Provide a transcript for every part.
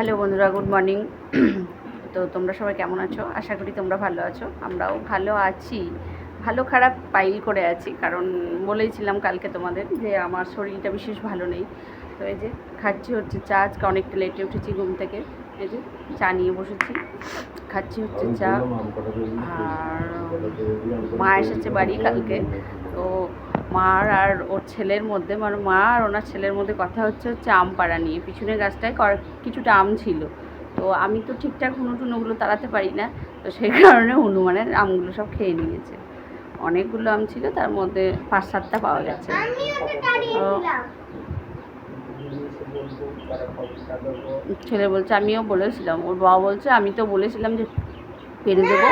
Hello বন্ধুরা, good morning. তো তোমরা সবাই কেমন আছো? আশা করি তোমরা ভালো আছো। আমরাও ভালো আছি। ভালো খারাপ পাইল করে আছি, কারণ বলেইছিলাম কালকে তোমাদের যে আমার শরীরটা বিশেষ ভালো নেই। তো এই যে খাচ্ছি হচ্ছে চা, আজকে অনেকটা লেটে উঠেছি ঘুম থেকে। এই যে চা নিয়ে বসেছি। খাচ্ছি হচ্ছে চা। আর মা এসেছে বাড়ি কালকে। তো মার আর ওর ছেলের মধ্যে মানে মা আর ওনার ছেলের মধ্যে কথা হচ্ছে হচ্ছে আম পাড়া নিয়ে। পিছনের গাছটায় কিছুটা আম ছিল। তো আমি তো ঠিকঠাক হুনু টুনুগুলো তাড়াতে পারি না। তো সেই কারণে হনুমানের আমগুলো সব খেয়ে নিয়েছে। অনেকগুলো আম ছিল তার মধ্যে পাঁচ সাতটা পাওয়া গেছে। তো ছেলে বলছে আমিও বলেছিলাম। ওর বাবা বলছে আমি তো বলেছিলাম যে পেরে দেবো।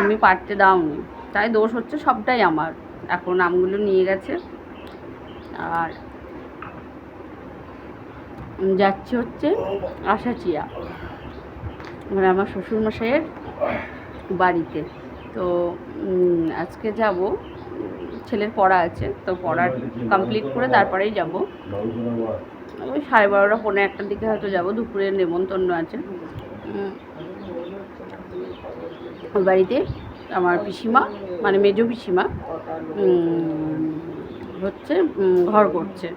তুমি পারতে দাওনি। তাই দোষ হচ্ছে সবটাই আমার। এখন আমগুলো নিয়ে গেছে। আর যাচ্ছে হচ্ছে আশাচিয়া মানে আমার শ্বশুরমশাইয়ের বাড়িতে। তো আজকে যাব। ছেলের পড়া আছে, তো পড়া কমপ্লিট করে তারপরেই যাব। ওই সাড়ে বারোটা পনেরো একটার দিকে হয়তো যাব। দুপুরের নেমন্তন্ন আছে। ওই বাড়িতে আমার পিসিমা মানে মেজো পিসিমা হচ্ছে ঘর করছে।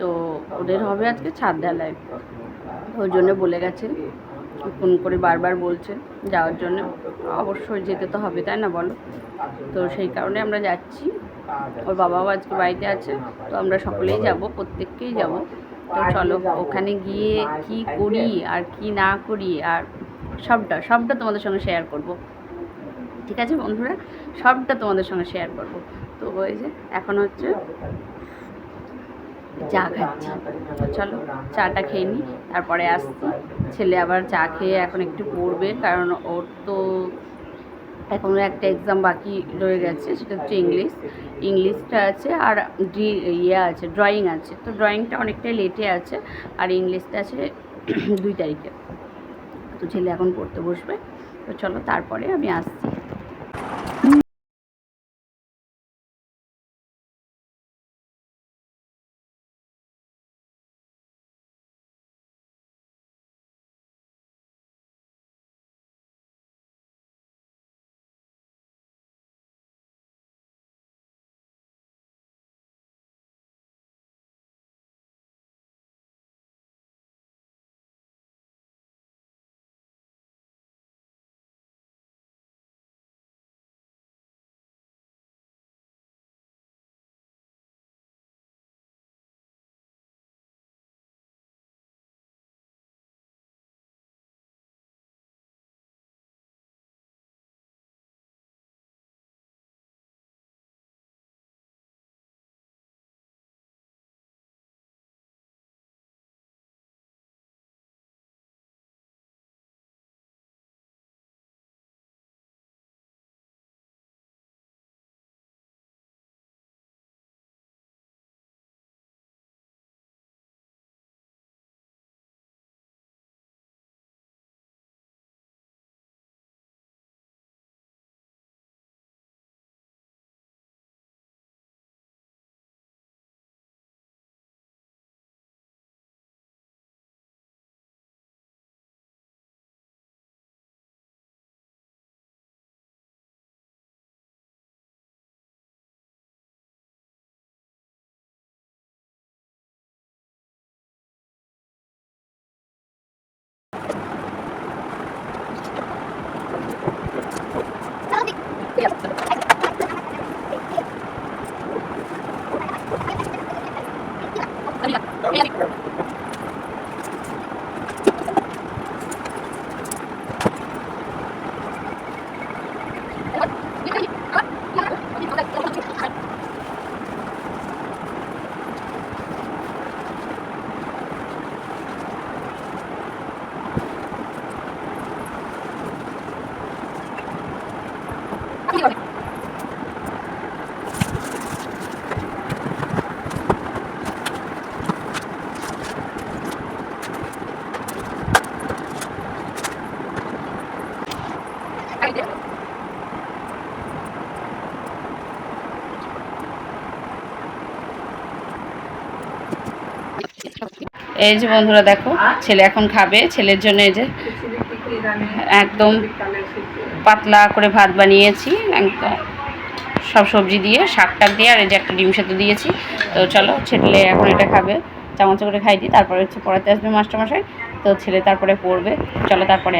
তো ওদের হবে আজকে ছাদ ঢালাই ওই জন্য বলে গেছে, ফোন করে বারবার বলছে যাওয়ার জন্য। অবশ্যই যেতে তো হবে, তাই না বলো? তো সেই কারণে আমরা যাচ্ছি। ওর বাবাও আজকে বাড়িতে আছে, তো আমরা সকলেই যাব, প্রত্যেককেই যাব। তো চলো, ওখানে গিয়ে কি করি আর কি না করি আর সবটা সবটা তোমাদের সঙ্গে শেয়ার করব। ঠিক আছে বন্ধুরা? সবটা তোমাদের সঙ্গে শেয়ার করব। তো ওই যে, এখন হচ্ছে চা খাচ্ছি। চলো, চাটা খেয়ে নিই তারপরে আসছি। ছেলে আবার চা খেয়ে এখন একটু পড়বে, কারণ ওর তো এখনও একটা এক্সাম বাকি রয়ে গেছে, সেটা হচ্ছে ইংলিশ ইংলিশটা আছে আর ডি ইয়ে আছে ড্রয়িং আছে। তো ড্রয়িংটা অনেকটাই লেটে আছে, আর ইংলিশটা আছে দুই তারিখে। তো ছেলে এখন পড়তে বসবে। তো চলো তারপরে আমি আসছি। এই যে বন্ধুরা দেখো, ছেলে এখন খাবে, ছেলের জন্য এই যে একদম পাতলা করে ভাত বানিয়েছি, একদম সব সবজি দিয়ে শাক টাক দিয়ে, আর এই যে একটা ডিম সেতু দিয়েছি। তো চলো, ছেলে এখন এটা খাবে, চামচ করে খাই দিই তারপরে হচ্ছে পড়াতে আসবে মাস্টারমশাই, তো ছেলে তারপরে পড়বে, চলো তারপরে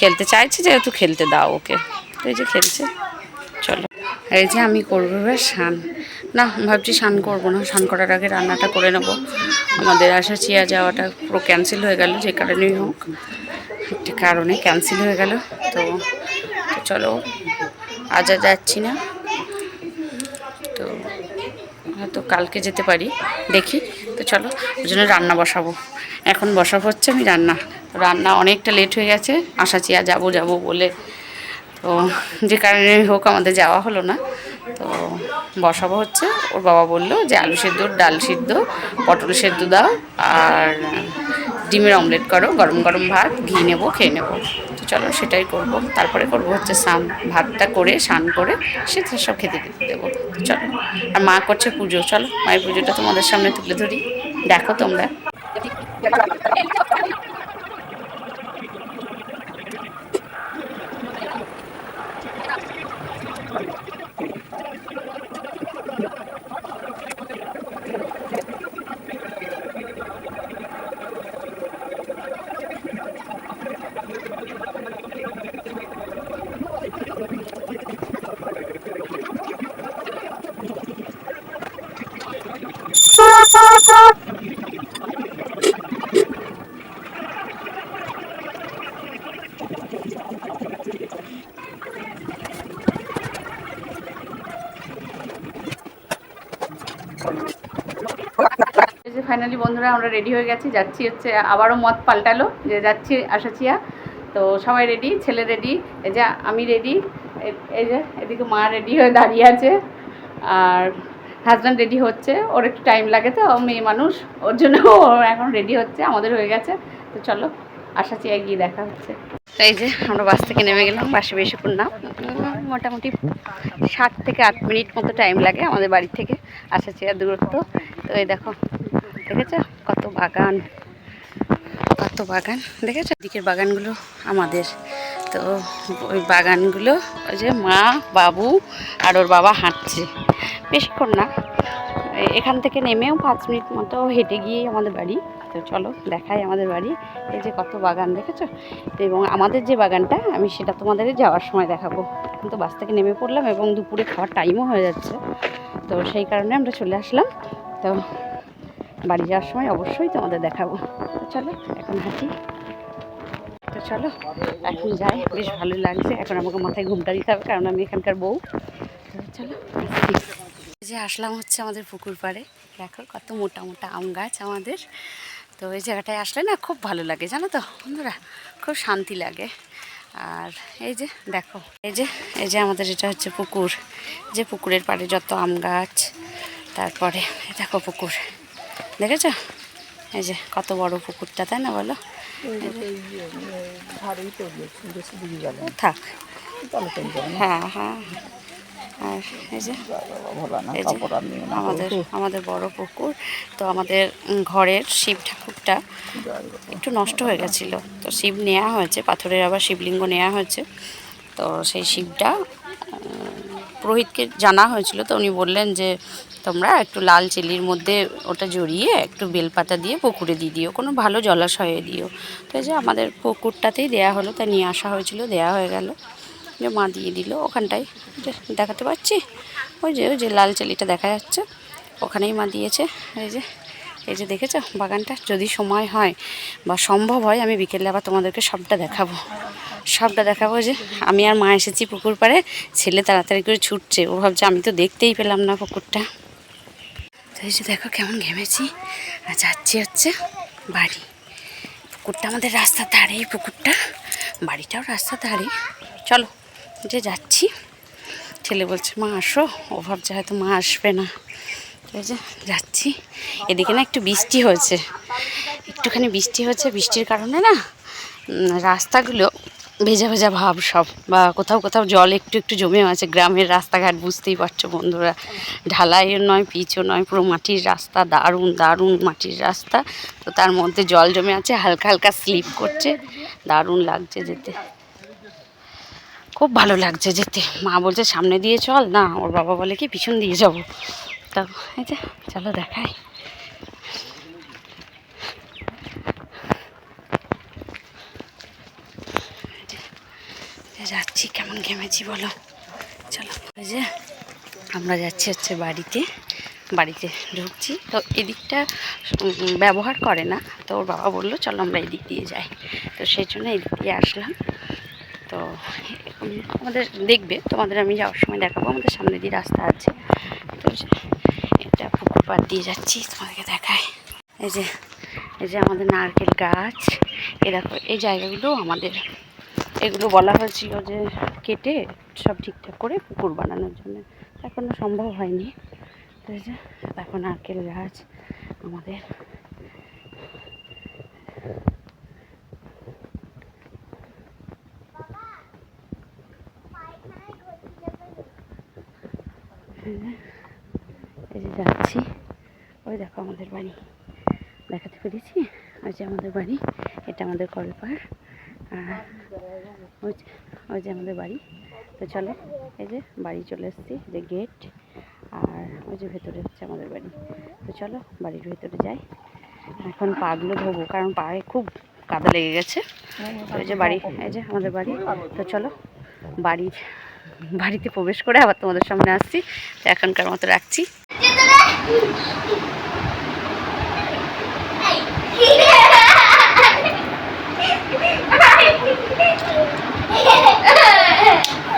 খেলতে চাইছে, যেহেতু খেলতে দাও ওকে। তো এই যে খেলছে। চলো। এই যে আমি করব এবার স্নান। না, ভাবছি স্নান করব না, স্নান করার আগে রান্নাটা করে নেব। আমাদের আসা চিয়া যাওয়াটা পুরো ক্যান্সেল হয়ে গেল, যে কারণেই হোক। একটা কারণে ক্যান্সেল হয়ে গেল, তো চলো, আজ আর যাচ্ছি না। তো হয়তো কালকে যেতে পারি, দেখি। তো চলো ওই জন্য রান্না বসাবো। এখন বসাবো হচ্ছে আমি রান্না। রান্না অনেকটা লেট হয়ে গেছে। আশা চিয়া যাব যাব বলে তো যে কারণে হোক আমাদের যাওয়া হলো না। তো বসাবো হচ্ছে। ওর বাবা বলল যে আলু সেদ্ধ, ডাল সিদ্ধ, পটল সেদ্ধ দাও আর ডিমের অমলেট করো, গরম গরম ভাত, ঘি নেব, খেয়ে নেব। তো চলো সেটাই করব। তারপরে করব হচ্ছে স্নান। ভাতটা করে, স্নান করে সে সব খেতে দিতে দেবো। চলো। আর মা করছে পুজো। চলো, মায়ের পুজোটা তোমাদের সামনে তুলে ধরি। দেখো তোমরা এই যে ফাইনালি বন্ধুরা আমরা রেডি হয়ে গেছি, যাচ্ছি হচ্ছে আবারও মত পাল্টালো, যে যাচ্ছি আসাচিয়া তো সবাই রেডি ছেলে রেডি এই যে আমি রেডি এই যে এদিকে মা রেডি হয়ে দাঁড়িয়ে আছে, আর হাজব্যান্ড রেডি হচ্ছে, ওর একটু টাইম লাগে তো মেয়ে মানুষ, ওর জন্য ও এখন রেডি হচ্ছে, আমাদের হয়ে গেছে। তো চলো আসাচিয়া গিয়ে দেখা হচ্ছে। এই যে আমরা বাস থেকে নেমে গেলাম, বাসে বেশিক্ষণ না মোটামুটি ষাট থেকে আট মিনিট মতো টাইম লাগে আমাদের বাড়ি থেকে আসাচিয়া দূরত্ব। তো দেখো, দেখেছ? কত বাগান কত বাগান, দেখেছ? দিকের বাগানগুলো আমাদের। তো ওই বাগানগুলো, ওই যে মা, বাবু আর ওর বাবা হাঁটছে। বেশিক্ষণ না এখান থেকে নেমেও পাঁচ মিনিট মতো হেঁটে গিয়ে আমাদের বাড়ি। তো চলো, দেখাই আমাদের বাড়ি। এই যে কত বাগান, দেখেছ? এবং আমাদের যে বাগানটা, আমি সেটা তোমাদের যাওয়ার সময় দেখাবো। কিন্তু বাস থেকে নেমে পড়লাম এবং দুপুরে খাওয়ার টাইমও হয়ে যাচ্ছে। তো সেই কারণে আমরা চলে আসলাম। তো বাড়ি যাওয়ার সময় অবশ্যই তোমাদের দেখাবো। তো চলো, এখন হাঁটি। তো চলো, এখন যাই। বেশ ভালো লাগছে। এখন আমাকে মাথায় ঘুমটা দিতে হবে, কারণ আমি এখানকার বউ। চলো এই যে আসলাম হচ্ছে আমাদের পুকুর পাড়ে। দেখো কত মোটা মোটা আম গাছ আমাদের। তো এই জায়গাটায় আসলে না খুব ভালো লাগে, জানো তো? বন্ধুরা, খুব শান্তি লাগে। আর এই যে দেখো, এই যে এই যে আমাদের এটা হচ্ছে পুকুর। যে পুকুরের পাড়ে যত আম গাছ তারপরে দেখো পুকুর। দেখেছ? এই যে কত বড় পুকুরটা তাই না বলো? ও থাক। হ্যাঁ হ্যাঁ। আর এই যে আমাদের আমাদের বড় পুকুর। তো আমাদের ঘরের শিব ঠাকুরটা একটু নষ্ট হয়ে গেছিল। তো শিব নেওয়া হয়েছে পাথরের আবার শিবলিঙ্গ নেওয়া হয়েছে। তো সেই শিবটা পুরোহিতকে জানা হয়েছিল তো উনি বললেন যে, তোমরা একটু লাল চিলির মধ্যে ওটা জড়িয়ে একটু বেলপাতা দিয়ে পুকুরে দিয়ে দিও, কোনো ভালো জলাশয়ে দিও। তো যে আমাদের পুকুরটাতেই দেয়া হলো, তা নিয়ে আসা হয়েছিল, দেয়া হয়ে গেল। যে মা দিয়ে দিল ওখানটায়। দেখাতে পাচ্ছি? ওই যে ওই যে লাল চেলিটা দেখা যাচ্ছে, ওখানেই মা দিয়েছে। এই যে এই যে দেখেছ বাগানটা? যদি সময় হয় বা সম্ভব হয়, আমি বিকেলে আবার তোমাদেরকে সবটা দেখাবো। সবটা দেখাবো যে আমি আর মা এসেছি পুকুর পাড়ে। ছেলে তাড়াতাড়ি করে ছুটছে। ও ভাবছে, আমি তো দেখতেই পেলাম না পুকুরটা। তো এই যে দেখো কেমন ঘেমেছি। আর যাচ্ছি হচ্ছে বাড়ি। পুকুরটা আমাদের রাস্তার ধারে, এই পুকুরটা। বাড়িটাও রাস্তার ধারে। চলো, যে যাচ্ছি। ছেলে বলছে, মা, আসো। ও ভাবছে, হয়তো মা আসবে না। এই যে যাচ্ছি। এদিকে না একটু বৃষ্টি হয়েছে। একটুখানি বৃষ্টি হচ্ছে বৃষ্টির কারণে না রাস্তাগুলো ভেজা ভেজা ভাব সব বা কোথাও কোথাও জল একটু একটু জমেও আছে। গ্রামের রাস্তাঘাট বুঝতেই পারছ বন্ধুরা। ঢালাইও নয়, পিচও নয়, পুরো মাটির রাস্তা, দারুণ দারুণ মাটির রাস্তা। তো তার মধ্যে জল জমে আছে, হালকা হালকা স্লিপ করছে। দারুণ লাগছে যেতে। খুব ভালো লাগছে যেতে। মা বলছে, সামনে দিয়ে চল না। ওর বাবা বলে, কি পিছন দিয়ে যাব? তা এই যে, চলো দেখাই। যাচ্ছি, কেমন ঘেমেছি বলো। চলো, এই যে আমরা যাচ্ছি হচ্ছে বাড়িতে বাড়িতে ঢুকছি। তো এদিকটা ব্যবহার করে না, তো ওর বাবা বলল, চলো আমরা এদিক দিয়ে যাই। তো সেই জন্য এদিক দিয়ে আসলাম। তো আমাদের দেখবে, তোমাদের আমি যাওয়ার সময় দেখাবো, আমাদের সামনে দিয়ে রাস্তা আছে। তো এটা পুকুর পাড় দিয়ে যাচ্ছি, তোমাদেরকে দেখায় এই যে এই যে আমাদের নারকেল গাছ। এ দেখো, এই জায়গাগুলো আমাদের এগুলো বলা হয়েছিল যে কেটে সব ঠিকঠাক করে পুকুর বানানোর জন্য। এখনও সম্ভব হয়নি। যে নারকেল গাছ আমাদের। এই যে যাচ্ছি। ওই দেখো আমাদের বাড়ি। দেখাতে পেরেছি? ওই যে আমাদের বাড়ি, এটা আমাদের কলপার আর ওই যে ওই যে আমাদের বাড়ি তো চলো এই যে বাড়ি চলে এসেছি যে গেট আর ওই যে ভেতরে হচ্ছে আমাদের বাড়ি তো চলো বাড়ির ভেতরে যাই এখন পাগুলো ধোবো কারণ পায়ে খুব কাদা লেগে গেছে ওই যে বাড়ি এই যে আমাদের বাড়ি তো চলো বাড়ির বাড়িতে প্রবেশ করে আবার তোমাদের সামনে আসছি তো এখনকার মতো রাখছি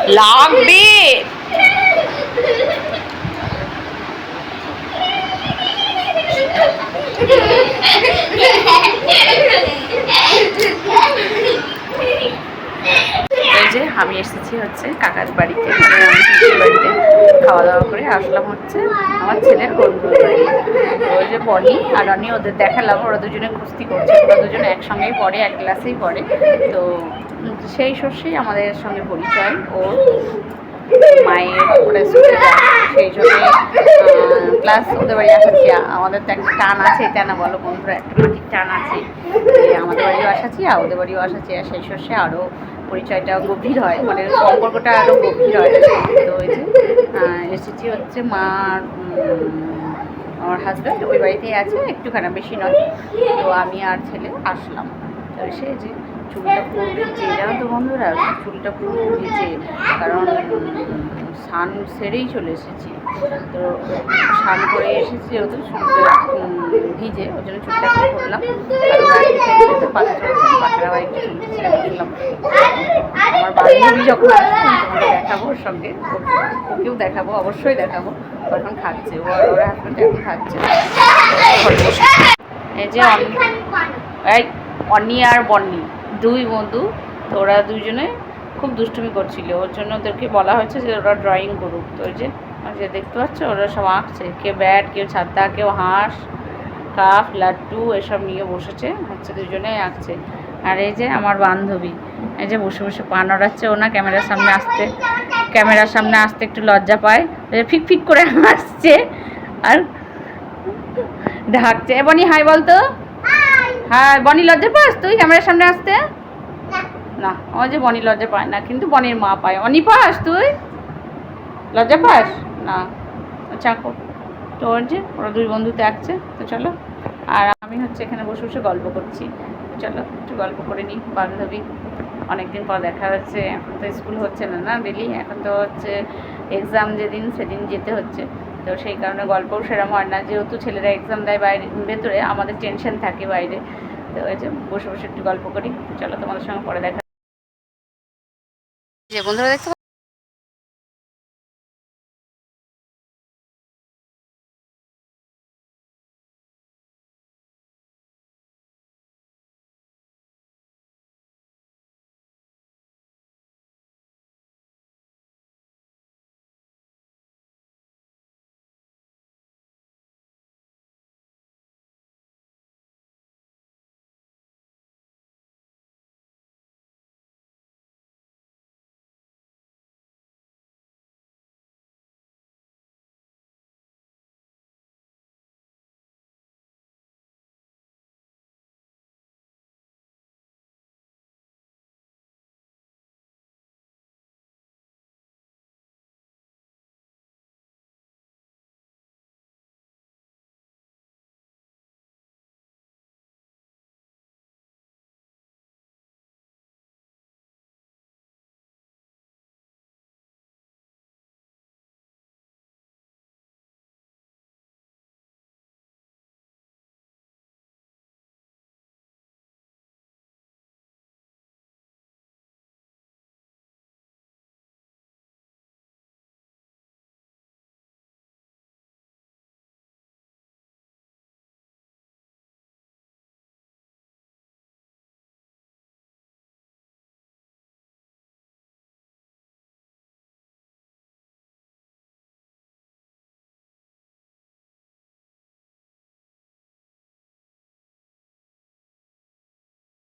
লাগবে এই যে আমি এসেছি হচ্ছে কাকার বাড়িতে মানে বাড়িতে খাওয়া দাওয়া করে আসলাম হচ্ছে আমার ছেলের বাড়ি ওই যে বনি আর অনি ওদের দেখালাম, ওরা দুজনে কুস্তি করছে, ওরা দুজনে একসঙ্গেই পড়ে, এক ক্লাসেই পড়ে। তো সেই সর্ষেই আমাদের সঙ্গে পরিচয়, ও মায়ের ওরা সেই জন্য প্লাস ওদের বাড়ি আসাচ্ছি আমাদের তো একটা টান আছে তাই না বলো বন্ধুরা, একটা টান আছে আমাদের বাড়িও আসাচ্ছি আর ওদের বাড়িও আসাচ্ছি আর সেই সর্ষে আরও পরিচয়টা গভীর হয় মানে সম্পর্কটা আরও গভীর হয়। তো ওই যে এসেছি হচ্ছে মা আমার হাজব্যান্ড ওই বাড়িতেই আছে, একটুখানি বেশি নয়। তো আমি আর ছেলে আসলাম তো এসে যে চুলটা পুরো ভিজে জানো তো বন্ধুরা? চুলটা পুরো ভিজে কারণ স্নান সেরেই চলে এসেছি। তো স্নান করে এসেছি যেহেতু চুলটা ভিজে ওই জন্য চুলটা একটু করলাম আর ওরা একটু তো পাখা চলছে পাখার আবার একটু চুল ছেড়ে বসলাম আমার বান্ধবী যখন আসবে দেখাবো ওর সঙ্গে ওকেও দেখাবো অবশ্যই দেখাবো এখন খাচ্ছে ও আর ওরা হাজব্যান্ড এখন খাচ্ছে এই যে এই অনি আর বন্নি। দুই বন্ধু, তো ওরা দুজনে খুব দুষ্টুমি করছিল। ওর জন্য ওদেরকে বলা হয়েছে যে ওরা ড্রয়িং করুক। তো ওই যে যে দেখতে পাচ্ছ? ওরা সব আঁকছে। কেউ ব্যাট কেউ ছাতা, কেউ হাঁস কাপ লাড্ডু এসব নিয়ে বসেছে। হচ্ছে দুজনে আঁকছে। আর এই যে আমার বান্ধবী, এই যে বসে বসে পা নড়াচ্ছে ও না ক্যামেরার সামনে আসতে, ক্যামেরার সামনে আসতে একটু লজ্জা পায়। যে ফিক ফিক করে হাসছে আর ঢাকছে। এ বনি, হাই বলতো? হ্যাঁ বনি লজ্জা পাস তুই? ক্যামেরার সামনে আসতে? না। ওই যে বনি লজ্জা পায় না কিন্তু বনির মা পায়। অনি পাস তুই? লজ্জা পাস? না। চাকো তো ওর যে ওরা দুই বন্ধুতে আসছে তো চলো। আর আমি হচ্ছে এখানে বসে বসে গল্প করছি। তো চলো একটু গল্প করে নিই বান্ধবী। অনেকদিন পর দেখা হচ্ছে এখন তো স্কুল হচ্ছে না না ডেলি এখন তো হচ্ছে এক্সাম যেদিন সেদিন যেতে হচ্ছে। তো সেই কারণে গল্পও সেরকম হয় না। যেহেতু ছেলেরা এক্সাম দেয় বাইরে, ভেতরে, আমাদের টেনশন থাকে বাইরে। তো ওই যে বসে বসে একটু গল্প করি। চলো তোমাদের সঙ্গে পরে দেখা যে বন্ধুরা দেখতে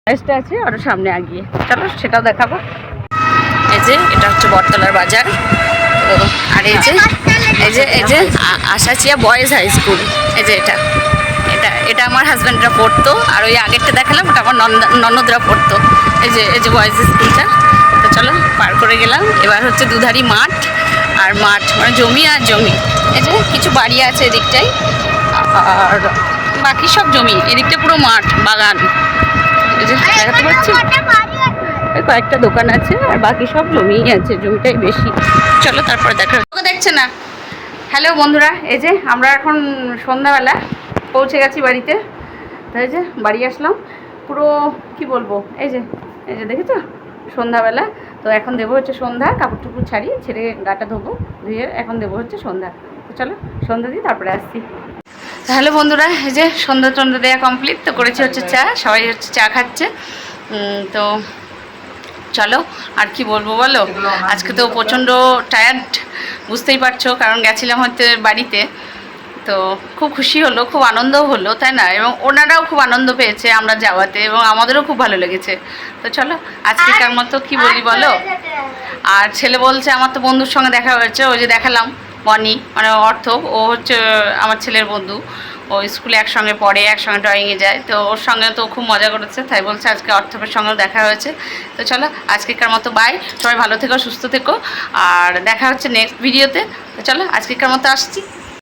ফরেস্ট আছে আরও সামনে আগিয়ে। চলো, সেটাও দেখাবো। এই যে, এটা হচ্ছে বটতলার বাজার। আর এই যে এই যে এই যে আশাচিয়া বয়েজ হাই স্কুল। এই যে এটা। এটা এটা আমার হাজব্যান্ডরা পড়তো, আর ওই আগেরটা দেখালাম, ওটা আমার নন্দ- ননদরা পড়তো। এই যে এই যে বয়েজ স্কুলটা। তো চলো, পার করে গেলাম। এবার হচ্ছে দুধারি মাঠ, আর মাঠ মানে জমি আর জমি। এই যে, কিছু বাড়ি আছে এদিকটাই আর বাকি সব জমি, এদিকটা পুরো মাঠ, বাগান। এই যে দেখাতে পাচ্ছি? কয়েকটা দোকান আছে আর বাকি সব জমিই আছে জমিটাই বেশি। চলো তারপরে দেখা দেখছে না? হ্যালো বন্ধুরা এই যে আমরা এখন সন্ধ্যাবেলা পৌঁছে গেছি বাড়িতে। তো এই যে বাড়ি আসলাম। পুরো কি বলব? এই যে এই যে দেখেছ? সন্ধ্যাবেলা। তো এখন দেবো হচ্ছে সন্ধ্যা কাপড় টুকুর ছাড়ি ছেড়ে গাটা ধোবো ধুয়ে এখন দেবো হচ্ছে সন্ধ্যা। তো চলো সন্ধ্যা দিয়ে তারপরে আসছি। হ্যালো বন্ধুরা, এই যে সন্ধ্যা টন্ধ্যা দেওয়া কমপ্লিট তো করেছি হচ্ছে চা, সবাই হচ্ছে চা খাচ্ছে। তো চলো, আর কি বলব বলো? আজকে তো প্রচণ্ড টায়ার্ড বুঝতেই পারছ, কারণ গেছিলাম হয়তো বাড়িতে। তো খুব খুশি হলো, খুব আনন্দও হলো, তাই না? এবং ওনারাও খুব আনন্দ পেয়েছে আমরা যাওয়াতে, এবং আমাদেরও খুব ভালো লেগেছে। তো চলো আজকে আজকেকার মতো কি বলি বলো? আর ছেলে বলছে, আমার তো বন্ধুর সঙ্গে দেখা হয়েছে, ওই যে দেখালাম। বনি মানে অর্থ, ও হচ্ছে আমার ছেলের বন্ধু। ও স্কুলে একসঙ্গে পড়ে, একসঙ্গে ড্রয়িংয়ে যায়। তো ওর সঙ্গে তো খুব মজা করেছে, তাই বলছে আজকে অর্থপের সঙ্গেও দেখা হয়েছে। তো চলো, আজকেকার মতো বাই সবাই ভালো থেকো, সুস্থ থেকো। আর দেখা হচ্ছে নেক্সট ভিডিওতে তো চলো, আজকেকার মতো আসছি।